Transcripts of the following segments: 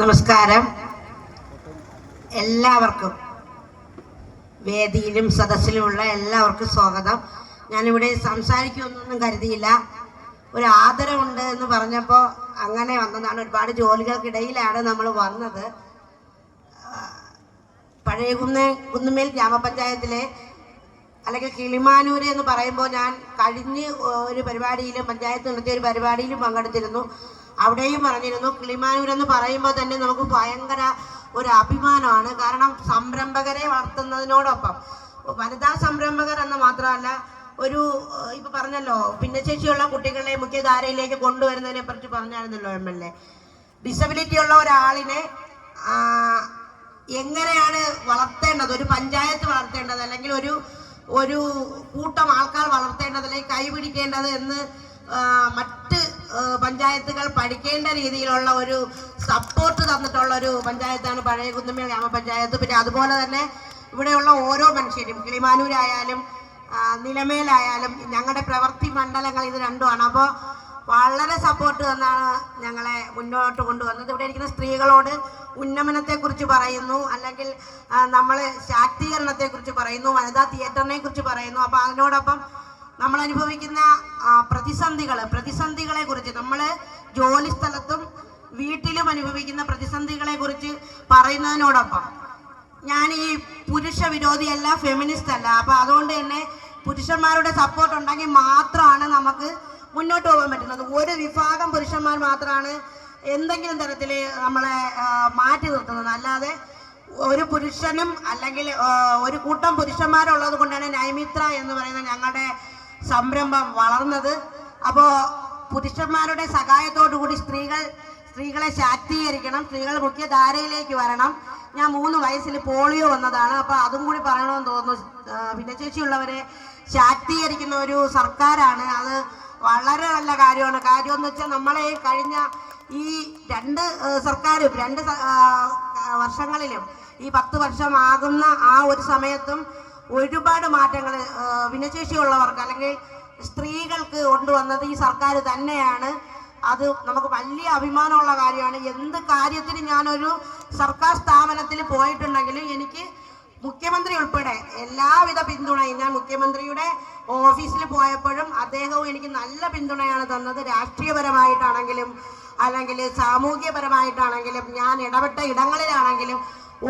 നമസ്കാരം. എല്ലാവർക്കും വേദിയിലും സദസ്സിലുമുള്ള എല്ലാവർക്കും സ്വാഗതം. ഞാനിവിടെ സംസാരിക്കുമെന്നൊന്നും കരുതിയില്ല. ഒരു ആദരവുണ്ട് എന്ന് പറഞ്ഞപ്പോൾ അങ്ങനെ വന്നതാണ്. ഒരുപാട് ജോലികൾക്കിടയിലാണ് നമ്മൾ വന്നത്. പഴയ കുന്ന് കുന്നുമേൽ ഗ്രാമപഞ്ചായത്തിലെ അല്ലെങ്കിൽ കിളിമാനൂര് എന്ന് പറയുമ്പോൾ ഞാൻ കഴിഞ്ഞ് ഒരു പരിപാടിയിലും പഞ്ചായത്ത് നടത്തിയ ഒരു പരിപാടിയിലും പങ്കെടുത്തിരുന്നു. അവിടെയും പറഞ്ഞിരുന്നു. കിളിമാനൂർ എന്ന് പറയുമ്പോൾ തന്നെ നമുക്ക് ഭയങ്കര ഒരു അഭിമാനമാണ്. കാരണം സംരംഭകരെ വളർത്തുന്നതിനോടൊപ്പം വനിതാ സംരംഭകർ എന്ന് മാത്രമല്ല ഒരു ഇപ്പൊ പറഞ്ഞല്ലോ ഭിന്നശേഷിയുള്ള കുട്ടികളെ മുഖ്യധാരയിലേക്ക് കൊണ്ടുവരുന്നതിനെ പറ്റി പറഞ്ഞായിരുന്നല്ലോ എം എൽ എ. ഡിസബിലിറ്റി ഉള്ള ഒരാളിനെ എങ്ങനെയാണ് വളർത്തേണ്ടത്? ഒരു പഞ്ചായത്ത് വളർത്തേണ്ടത് അല്ലെങ്കിൽ ഒരു ഒരു കൂട്ടം ആൾക്കാർ വളർത്തേണ്ടത് അല്ലെങ്കിൽ കൈപിടിക്കേണ്ടത് എന്ന് മറ്റ് പഞ്ചായത്തുകൾ പഠിക്കേണ്ട രീതിയിലുള്ള ഒരു സപ്പോർട്ട് തന്നിട്ടുള്ള ഒരു പഞ്ചായത്താണ് പഴയ കുന്നുമേൽ ഗ്രാമപഞ്ചായത്ത്. പിന്നെ അതുപോലെ തന്നെ ഇവിടെയുള്ള ഓരോ മനുഷ്യരും കിളിമാനൂരായാലും നിലമേലായാലും ഞങ്ങളുടെ പ്രവൃത്തി മണ്ഡലങ്ങൾ ഇത് രണ്ടുമാണ്. അപ്പോൾ വളരെ സപ്പോർട്ട് തന്നാണ് ഞങ്ങളെ മുന്നോട്ട് കൊണ്ടുവന്നത്. ഇവിടെ ഇരിക്കുന്ന സ്ത്രീകളോട് ഉന്നമനത്തെക്കുറിച്ച് പറയുന്നു അല്ലെങ്കിൽ നമ്മൾ ശാക്തീകരണത്തെക്കുറിച്ച് പറയുന്നു വനിതാ തിയേറ്ററിനെ കുറിച്ച് പറയുന്നു. അപ്പോൾ അതിനോടൊപ്പം നമ്മൾ അനുഭവിക്കുന്ന പ്രതിസന്ധികൾ പ്രതിസന്ധികളെ. കുറിച്ച് നമ്മൾ ജോലി സ്ഥലത്തും വീട്ടിലും അനുഭവിക്കുന്ന പ്രതിസന്ധികളെ കുറിച്ച് പറയുന്നതിനോടൊപ്പം ഞാൻ ഈ പുരുഷ വിരോധിയല്ല ഫെമിനിസ്റ്റ് അല്ല. അപ്പൊ അതുകൊണ്ട് തന്നെ പുരുഷന്മാരുടെ സപ്പോർട്ട് ഉണ്ടെങ്കിൽ മാത്രമാണ് നമുക്ക് മുന്നോട്ട് പോകാൻ പറ്റുന്നത്. ഒരു വിഭാഗം പുരുഷന്മാർ മാത്രമാണ് എന്തെങ്കിലും തരത്തിൽ നമ്മളെ മാറ്റി നിർത്തുന്നത്. അല്ലാതെ ഒരു പുരുഷനും അല്ലെങ്കിൽ ഒരു കൂട്ടം പുരുഷന്മാരുള്ളത് കൊണ്ടാണ് നൈമിത്ര എന്ന് പറയുന്ന ഞങ്ങളുടെ സംരംഭം വളർന്നത്. അപ്പോൾ പുരുഷന്മാരുടെ സഹായത്തോടു കൂടി സ്ത്രീകൾ സ്ത്രീകളെ ശാക്തീകരിക്കണം. സ്ത്രീകൾ മുഖ്യധാരയിലേക്ക് വരണം. ഞാൻ മൂന്ന് വയസ്സിൽ പോളിയോ വന്നതാണ്. അപ്പോൾ അതും കൂടി പറയണമെന്ന് തോന്നുന്നു. ഭിന്നശേഷിയുള്ളവരെ ശാക്തീകരിക്കുന്ന ഒരു സർക്കാരാണ്. അത് വളരെ നല്ല കാര്യമാണ്. കാര്യം എന്ന് വെച്ചാൽ നമ്മളെ കഴിഞ്ഞ ഈ രണ്ട് സർക്കാരും രണ്ട് വർഷങ്ങളിലും ഈ പത്ത് വർഷമാകുന്ന ആ ഒരു സമയത്തും ഒരുപാട് മാറ്റങ്ങൾ ഭിന്നശേഷിയുള്ളവർക്ക് അല്ലെങ്കിൽ സ്ത്രീകൾക്ക് കൊണ്ടുവന്നത് ഈ സർക്കാർ തന്നെയാണ്. അത് നമുക്ക് വലിയ അഭിമാനമുള്ള കാര്യമാണ്. എന്ത് കാര്യത്തിന് ഞാനൊരു സർക്കാർ സ്ഥാപനത്തിൽ പോയിട്ടുണ്ടെങ്കിലും എനിക്ക് മുഖ്യമന്ത്രി ഉൾപ്പെടെ എല്ലാവിധ പിന്തുണയും ഞാൻ മുഖ്യമന്ത്രിയുടെ ഓഫീസിൽ പോയപ്പോഴും അദ്ദേഹവും എനിക്ക് നല്ല പിന്തുണയാണ് തന്നത്. രാഷ്ട്രീയപരമായിട്ടാണെങ്കിലും അല്ലെങ്കിൽ സാമൂഹ്യപരമായിട്ടാണെങ്കിലും ഞാൻ ഇടപെട്ട ഇടങ്ങളിലാണെങ്കിലും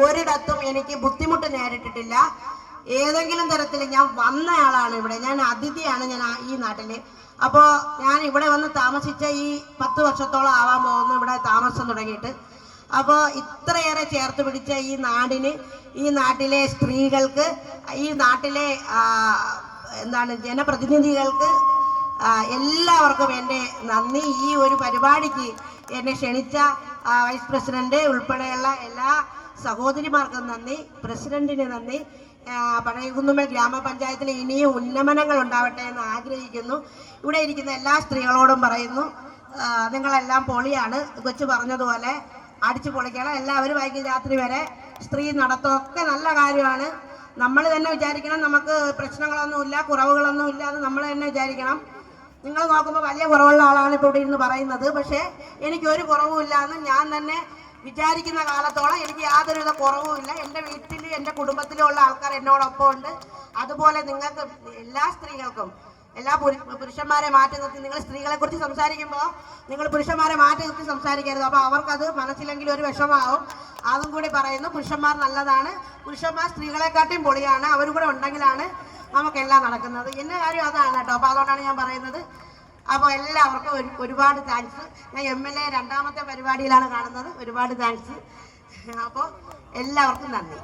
ഒരിടത്തും എനിക്ക് ബുദ്ധിമുട്ട് നേരിട്ടിട്ടില്ല. ഏതെങ്കിലും തരത്തിൽ ഞാൻ വന്ന ആളാണ് ഇവിടെ. ഞാൻ അതിഥിയാണ് ഞാൻ ഈ നാട്ടിൽ അപ്പോൾ ഞാൻ ഇവിടെ വന്ന് താമസിച്ച ഈ പത്ത് വർഷത്തോളം ആവാൻ പോകുന്നു ഇവിടെ താമസം തുടങ്ങിയിട്ട്. അപ്പോൾ ഇത്രയേറെ ചേർത്ത് പിടിച്ച ഈ നാടിന് ഈ നാട്ടിലെ സ്ത്രീകൾക്ക് ഈ നാട്ടിലെ എന്താണ് ജനപ്രതിനിധികൾക്ക് എല്ലാവർക്കും എന്റെ നന്ദി. ഈ ഒരു പരിപാടിക്ക് എന്നെ ക്ഷണിച്ച വൈസ് പ്രസിഡന്റ് ഉൾപ്പെടെയുള്ള എല്ലാ സഹോദരിമാർക്കും നന്ദി പ്രസിഡന്റിന് നന്ദി. പഴയകുന്നുമ്മൽ ഗ്രാമപഞ്ചായത്തിന് ഇനിയും ഉന്നമനങ്ങൾ ഉണ്ടാവട്ടെ എന്ന് ആഗ്രഹിക്കുന്നു. ഇവിടെ ഇരിക്കുന്ന എല്ലാ സ്ത്രീകളോടും പറയുന്നു നിങ്ങളെല്ലാം പൊളിയാണ്. കൊച്ചു പറഞ്ഞതുപോലെ അടിച്ചു പൊളിക്കണം. എല്ലാവരും വൈകി രാത്രി വരെ സ്ത്രീ നടത്തമൊക്കെ നല്ല കാര്യമാണ്. നമ്മൾ തന്നെ വിചാരിക്കണം നമുക്ക് പ്രശ്നങ്ങളൊന്നുമില്ല കുറവുകളൊന്നുമില്ല എന്ന് നമ്മൾ തന്നെ വിചാരിക്കണം. നിങ്ങൾ നോക്കുമ്പോൾ വലിയ കുറവുള്ള ആളാണ് ഇപ്പോൾ ഇവിടെ ഇരുന്ന് പറയുന്നത്. പക്ഷേ എനിക്ക് ഒരു കുറവുമില്ല എന്ന് ഞാൻ തന്നെ വിചാരിക്കുന്ന കാലത്തോളം എനിക്ക് യാതൊരുവിധ കുറവുമില്ല. എന്റെ വീട്ടിൽ എന്റെ കുടുംബത്തിലുള്ള ആൾക്കാർ എന്നോടൊപ്പം ഉണ്ട് അതുപോലെ നിങ്ങൾക്ക് എല്ലാ സ്ത്രീകൾക്കും എല്ലാ പുരുഷന്മാരെ മാറ്റി നിർത്തി നിങ്ങൾ സ്ത്രീകളെ കുറിച്ച് സംസാരിക്കുമ്പോൾ നിങ്ങൾ പുരുഷന്മാരെ മാറ്റി നിർത്തി സംസാരിക്കരുത്. അപ്പോൾ അവർക്കത് മനസ്സിലെങ്കിലും ഒരു വിഷമാവും അതും കൂടി പറയുന്നു പുരുഷന്മാർ നല്ലതാണ്. പുരുഷന്മാർ സ്ത്രീകളെക്കാട്ടിയും പൊളിയാണ്. അവരും കൂടെ ഉണ്ടെങ്കിലാണ് നമുക്കെല്ലാം നടക്കുന്നത്. എന്റെ കാര്യം അതാണ് കേട്ടോ. അപ്പോൾ അതുകൊണ്ടാണ് ഞാൻ പറയുന്നത്. അപ്പോൾ എല്ലാവർക്കും ഒരു ഒരുപാട് താങ്ക്സ്. ഞാൻ എം എൽ എ രണ്ടാമത്തെ പരിപാടിയിലാണ് കാണുന്നത്. ഒരുപാട് താങ്ക്സ്. അപ്പോൾ എല്ലാവർക്കും നന്ദി.